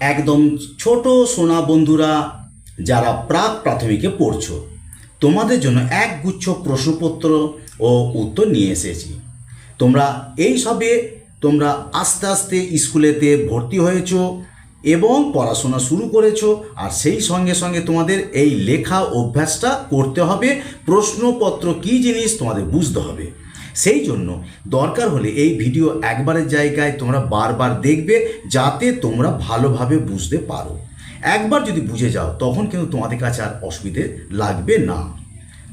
একদম ছোট সোনা বন্ধুরা, যারা প্রাক প্রাথমিকে পড়ছো, তোমাদের জন্য এক গুচ্ছ প্রশ্নপত্র ও উত্তর নিয়ে এসেছি। তোমরা এই সবে তোমরা আস্তে আস্তে স্কুলেতে ভর্তি হয়েছ এবং পড়াশোনা শুরু করেছ, আর সেই সঙ্গে সঙ্গে তোমাদের এই লেখা অভ্যাসটা করতে হবে। প্রশ্নপত্র কী জিনিস তোমাদের বুঝতে হবে। সেই জন্য দরকার হলে এই ভিডিও একবারের জায়গায় তোমরা বারবার দেখবে যাতে তোমরা ভালোভাবে বুঝতে পারো। একবার যদি বুঝে যাও, তখন কিন্তু তোমাদের কাছে আর অসুবিধে লাগবে না।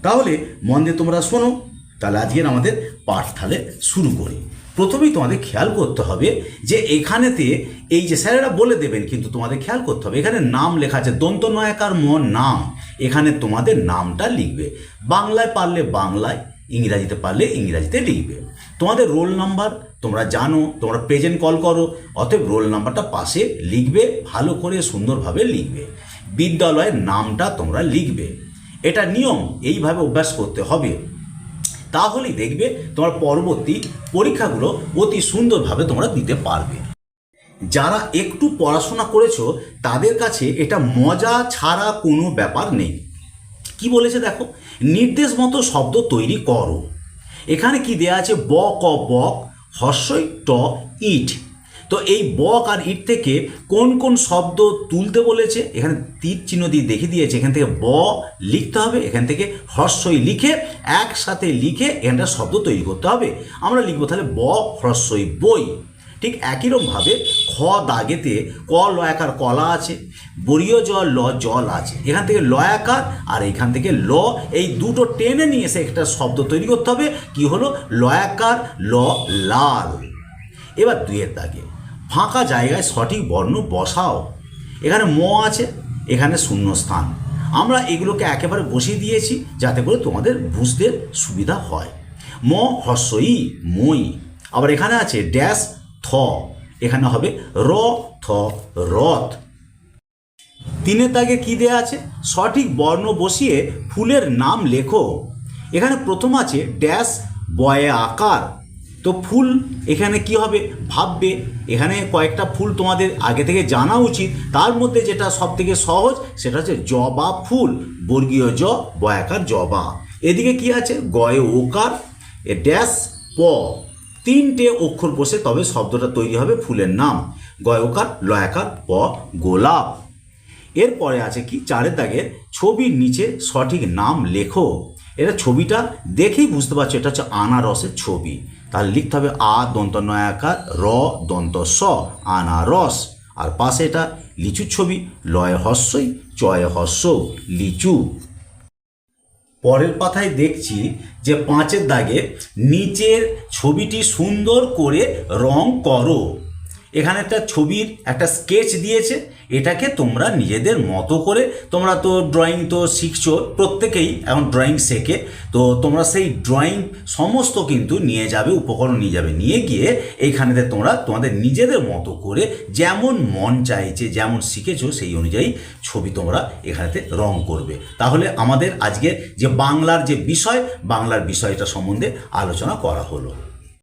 তাহলে মন দিয়ে তোমরা শোনো। তাহলে আজকের আমাদের পাঠ তাহলে শুরু করি। প্রথমেই তোমাদের খেয়াল করতে হবে যে এখানেতে এই যে স্যারেরা বলে দেবেন, কিন্তু তোমাদের খেয়াল করতে হবে, এখানে নাম লেখা আছে, দন্ত নয়াকার মন নাম। এখানে তোমাদের নামটা লিখবে। বাংলায় পারলে বাংলায় ইংরাজিতে পারলে ইংরাজিতে লিখবে। তোমাদের রোল নাম্বার তোমরা জানো, তোমরা প্রেজেন্ট কল করো, অতএব রোল নাম্বারটা পাশে লিখবে, ভালো করে সুন্দরভাবে লিখবে। বিদ্যালয়ের নামটা তোমরা লিখবে। এটা নিয়ম, এইভাবে অভ্যাস করতে হবে। তাহলেই দেখবে তোমার পরবর্তী পরীক্ষাগুলো অতি সুন্দরভাবে তোমরা দিতে পারবে। যারা একটু পড়াশোনা করেছ, তাদের কাছে এটা মজা ছাড়া কোনো ব্যাপার নেই। কি বলেছে দেখো? নির্দেশ মতো শব্দ তৈরি করো। এখানে কি দেয়া আছে? ব, ক বক হর্ষই, ট, ইট। তো এই বক আর ইট থেকে কোন কোন শব্দ তুলতে বলেছে? এখানে তীর চিহ্ন দিয়ে দেখে দিয়েছে। এখান থেকে ব লিখতে হবে, এখান থেকে হর্ষই লিখে একসাথে লিখে এখানটা শব্দ তৈরি করতে হবে। আমরা লিখব তাহলে ব হ্রস্বই বই। ঠিক একই রকমভাবে খ দাগেতে ক লয়াকার কলা আছে বরীয় জল, ল জল আছে। এখান থেকে লয়াকার আর এখান থেকে ল, এই দুটো টেনে নিয়ে এসে একটা শব্দ তৈরি করতে হবে। কি হলো? লয়াকার, ল, লাল। এবার দুয়ের দাগে, ফাঁকা জায়গায় সঠিক বর্ণ বসাও। এখানে ম আছে, এখানে শূন্যস্থান। আমরা এগুলোকে একেবারে বসিয়ে দিয়েছি যাতে করে তোমাদের বুঝতে সুবিধা হয়। ম হ্রস্বই মই। আবার এখানে আছে, ড্যাশ থ। এখানে হবে র, থ, রথ। তিনের দাগে কি দেয়া আছে? সঠিক বর্ণ বসিয়ে ফুলের নাম লেখো। এখানে প্রথম আছে ড্যাশ, বয়ে আকার। তো ফুল এখানে কি হবে? ভাববে। এখানে কয়েকটা ফুল তোমাদের আগে থেকে জানা উচিত। তার মধ্যে যেটা সব থেকে সহজ, সেটা হচ্ছে জবা ফুল। বর্গীয় জ বয়াকার জবা এদিকে কি আছে? গয়ে ওকার। এ ড্যাশ, প। তিনটে অক্ষর বসে তবে শব্দটা তৈরি হবে ফুলের নাম। গয়কার, লয়াকার প গোলাপ। এরপরে আছে কি? চারের দাগের ছবির নিচে সঠিক নাম লেখো। এটা ছবিটা দেখেই বুঝতে পারছ, এটা হচ্ছে আনারসের ছবি। তাহলে লিখতে হবে আ, দন্ত নয়াকার, র, দন্ত স, আনারস। আর পাশে এটা লিচুর ছবি, লয় হস্যই, চয় হস্য লিচু। পরের পাতায় দেখছি যে পাঁচের দাগে নিচের ছবিটি সুন্দর করে রং করো। এখানে একটা ছবির একটা স্কেচ দিয়েছে, এটাকে তোমরা নিজেদের মতো করে, তোমরা তো ড্রয়িং তো শিখছো প্রত্যেকেই, এখন ড্রয়িং শেখে, তো তোমরা সেই ড্রয়িং সমস্ত কিন্তু নিয়ে যাবে, উপকরণ নিয়ে যাবে, নিয়ে গিয়ে এইখানেতে তোমরা তোমাদের নিজেদের মতো করে যেমন মন চাইছে, যেমন শিখেছো, সেই অনুযায়ী ছবি তোমরা এখানেতে রং করবে। তাহলে আমাদের আজকে যে বাংলার যে বিষয়, বাংলার বিষয়টা সম্বন্ধে আলোচনা করা হলো।